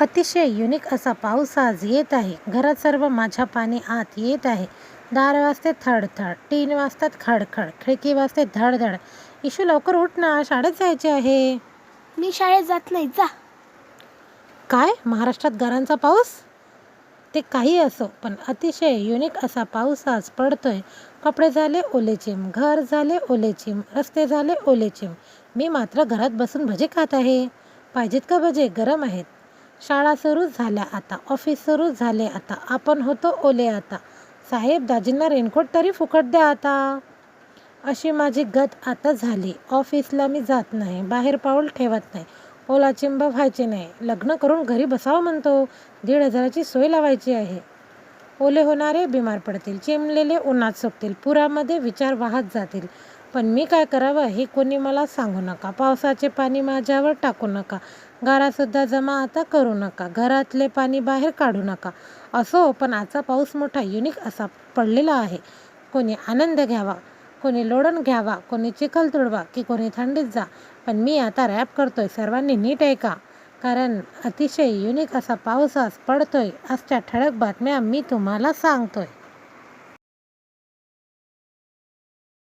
अतिशय युनिक असा पाऊस आज येत आहे. घरात सर्व माझ्या पाणी आत येत आहे. दार वाजते थडथड टीन वाजतात खडखड खिडकी वाजते धडधड. इशू लवकर उठ ना शाळेत जायचे आहे. मी शाळेत जात नाही जा. काय? महाराष्ट्रात गारांचा पाऊस? ते काही असो पण अतिशय युनिक असा पाऊस आज पडतोय. कपडे झाले ओलेचिम घर झाले ओलेचिम रस्ते झाले ओलेचिम मी मात्र घरात बसून भजे खात आहे. पाहिजेत का भजे? गरम आहेत. शाळा सुरू झाल्या आता ऑफिस सुरू झाले आता आपण होतो ओले आता. साहेब दाजींना रेनकोट तरी फुकट द्या आता. अशी माझी गत आता झाली. ऑफिसला मी जात नाही बाहेर पाऊल ठेवत नाही ओला चिंब व्हायचे नाही. लग्न करून घरी बसावं म्हणतो दीड हजाराची सोय लावायची आहे. ओले होणारे बिमार पडतील चिमलेले उन्हात सुकतील पुरामध्ये विचार वाहत जातील. पण मी काय करावं हे कोणी मला सांगू नका. पावसाचे पाणी माझ्यावर टाकू नका. गारासुद्धा जमा आता करू नका. घरातले पाणी बाहेर काढू नका. असो पण आजचा पाऊस मोठा युनिक असा पडलेला आहे. कोणी आनंद घ्यावा कोणी लोडण घ्यावा कोणी चिखल तुडवा की कोणी थंडीत जा. पण मी आता रॅप करतोय. सर्वांनी नीट ऐका. कारण अतिशय युनिक असा पाऊस आज पडतोय. आजच्या ठळक बातम्या मी तुम्हाला सांगतोय.